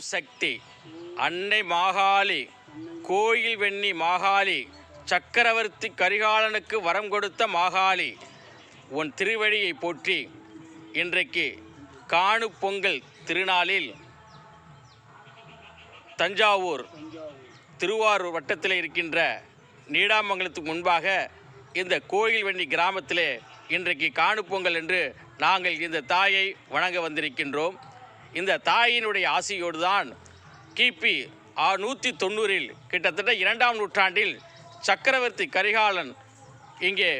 சக்தி. அன்னை மாகாளி கோயில் வெண்ணி மாகாளி சக்கரவர்த்தி கரிகாலனுக்கு வரம் கொடுத்த மாகாளி உன் திருவழியை போற்றி. இன்றைக்கு காணு பொங்கல் திருநாளில் தஞ்சாவூர் திருவாரூர் வட்டத்தில் இருக்கின்ற நீடாமங்கலத்துக்கு முன்பாக இந்த கோயில் வெண்ணி கிராமத்திலே இன்றைக்கு காணு பொங்கல் என்று நாங்கள் இந்த தாயை வணங்க வந்திருக்கின்றோம். இந்த தாயினுடைய ஆசையோடு தான் கிபி நூற்றி தொண்ணூறில் கிட்டத்தட்ட இரண்டாம் நூற்றாண்டில் சக்கரவர்த்தி கரிகாலன் இங்கே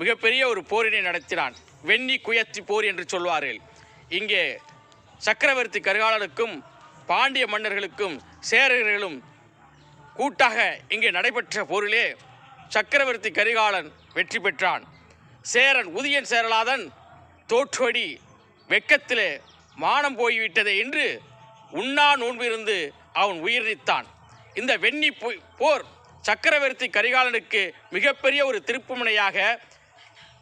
மிகப்பெரிய ஒரு போரினை நடத்தினான். வெண்ணி குயத்தி போர் என்று சொல்வார்கள். இங்கே சக்கரவர்த்தி கரிகாலனுக்கும் பாண்டிய மன்னர்களுக்கும் சேரர்களும் கூட்டாக இங்கே நடைபெற்ற போரிலே சக்கரவர்த்தி கரிகாலன் வெற்றி பெற்றான். சேரன் உதியன் சேரலாதன் தோற்றோடி வெக்கத்திலே மானம் போய்விட்டதே என்று உண்ணா நோன்பிருந்து அவன் உயிரித்தான் இந்த வெண்ணி பொய்- போர் சக்கரவர்த்தி கரிகாலனுக்கு மிகப்பெரிய ஒரு திருப்புமுனையாக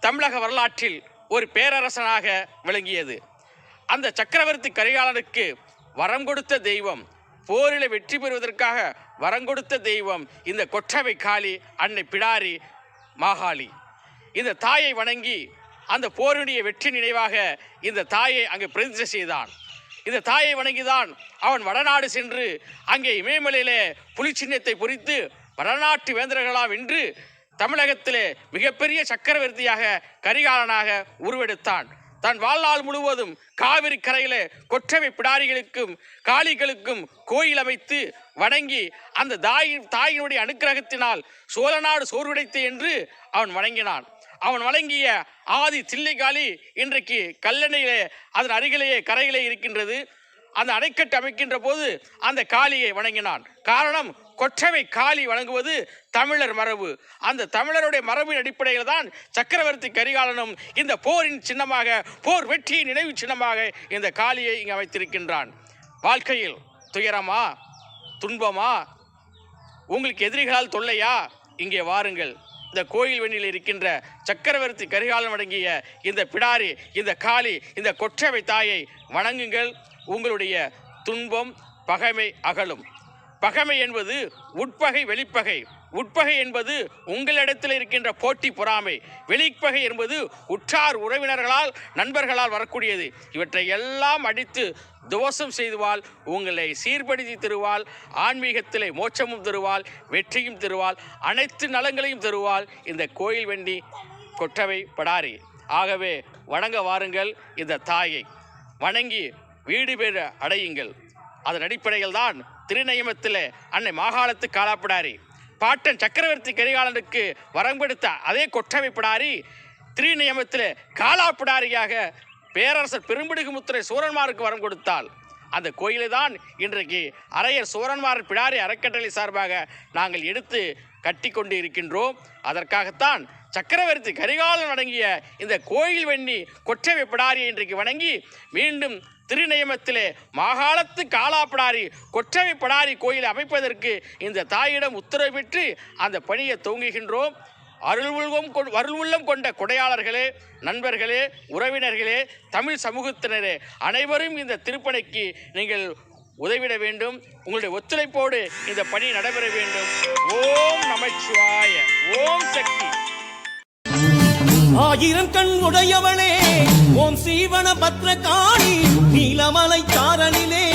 தமிழக வரலாற்றில் ஒரு பேரரசனாக விளங்கியது. அந்த சக்கரவர்த்தி கரிகாலனுக்கு வரம் கொடுத்த தெய்வம் போரில் வெற்றி பெறுவதற்காக வரம் கொடுத்த தெய்வம் இந்த கொற்றவை காளி அன்னை பிடாரி மாகாளி. இந்த தாயை வணங்கி அந்த போரினுடைய வெற்றி நினைவாக இந்த தாயை அங்கே பிரதிஷ்டை செய்தான். இந்த தாயை வணங்கிதான் அவன் வடநாடு சென்று அங்கே இமயமலையிலே புலிச்சின்னத்தை பொறித்து வடநாட்டு வேந்தர்களாம் வென்று தமிழகத்திலே மிகப்பெரிய சக்கரவர்த்தியாக கரிகாலனாக உருவெடுத்தான். தன் வாழ்நாள் முழுவதும் காவிரி கரையிலே கொற்றவை பிடாரிகளுக்கும் காளிகளுக்கும் கோயில் அமைத்து வணங்கி அந்த தாயின் தாயினுடைய அனுக்கிரகத்தினால் சோழநாடு சோர்வடைத்து என்று அவன் வணங்கினான். அவன் வழங்கிய ஆதி தில்லைகாளி இன்றைக்கு கல்லணையிலே அதன் அருகிலேயே கரையிலே இருக்கின்றது. அந்த அணைக்கட்டு அமைக்கின்ற போது அந்த காளியை வணங்கினான். காரணம் கொற்றவை காளி வணங்குவது தமிழர் மரபு. அந்த தமிழருடைய மரபின் அடிப்படையில் தான் சக்கரவர்த்தி கரிகாலனும் இந்த போரின் சின்னமாக போர் வெற்றியின் நினைவு சின்னமாக இந்த காளியை இங்கே அமைத்திருக்கின்றான். வாழ்க்கையில் துயரமா துன்பமா உங்களுக்கு எதிரிகளால் தொல்லையா? இங்கே வாருங்கள். இந்த கோயில் வெண்ணில் இருக்கின்ற சக்கரவர்த்தி கரிகாலன் அடங்கிய இந்த பிடாரி இந்த காளி இந்த கொற்றவை தாயை வணங்குங்கள். உங்களுடைய துன்பம் பகைமை அகலும். பகைமை என்பது உட்பகை வெளிப்பகை. உட்பகை என்பது உங்களிடத்தில் இருக்கின்ற போட்டி பொறாமை. வெளிப்பகை என்பது உற்றார் உறவினர்களால் நண்பர்களால் வரக்கூடியது. இவற்றை எல்லாம் அடித்து துவசம் செய்துவால் உங்களை சீர்படுத்தி தருவாள் ஆன்மீகத்திலே மோட்சமும் தருவாள் வெற்றியும் தருவாள் அனைத்து நலங்களையும் தருவாள். இந்த கோயில் வெண்டி கொற்றவை படாரி ஆகவே வணங்க வாருங்கள் இந்த தாயை. வணங்கி வீடு பெற அடையுங்கள். அதன் அடிப்படையில் தான் திருநயமத்தில் அன்னை மாகாளத்து காலாப்பிடாரி பாட்டன் சக்கரவர்த்தி கரிகாலனுக்கு வரம்பெடுத்த அதே கொற்றவை பிடாரி திருநியமத்தில் காலாப்பிடாரியாக பேரரசர் பெரும்பிடுகுமுத்துரை சூரன்மாருக்கு வரம் கொடுத்தால் அந்த கோயிலை தான் இன்றைக்கு அரையர் சூரன்மார் பிடாரி அறக்கட்டளை சார்பாக நாங்கள் எடுத்து கட்டி கொண்டு இருக்கின்றோம். அதற்காகத்தான் சக்கரவர்த்தி கரிகாலன் அடங்கிய இந்த கோயில் வெண்ணி கொற்றவை பிடாரியை இன்றைக்கு வணங்கி மீண்டும் திருநயமத்திலே மாகாளத்து காலாப்பிடாரி கொற்றவை பிடாரி கோயில் அமைப்பதற்கு இந்த தாயிடம் உத்தரவு பெற்று அந்த பணியை துவங்குகின்றோம். அருள் உள்ளம் அருள் உள்ளம் கொண்ட கொடையாளர்களே நண்பர்களே உறவினர்களே தமிழ் சமூகத்தினரே அனைவரும் இந்த திருப்பணிக்கு நீங்கள் உதவிட வேண்டும். உங்களுடைய ஒத்துழைப்போடு இந்த பணி நடைபெற வேண்டும். ஓம் நமச்சிவாய. ஓம் சக்தி. ஆயிரம் கண் உடையவனே ஓம் சீவன பத்ரகாணி நீலமலை காரணிலே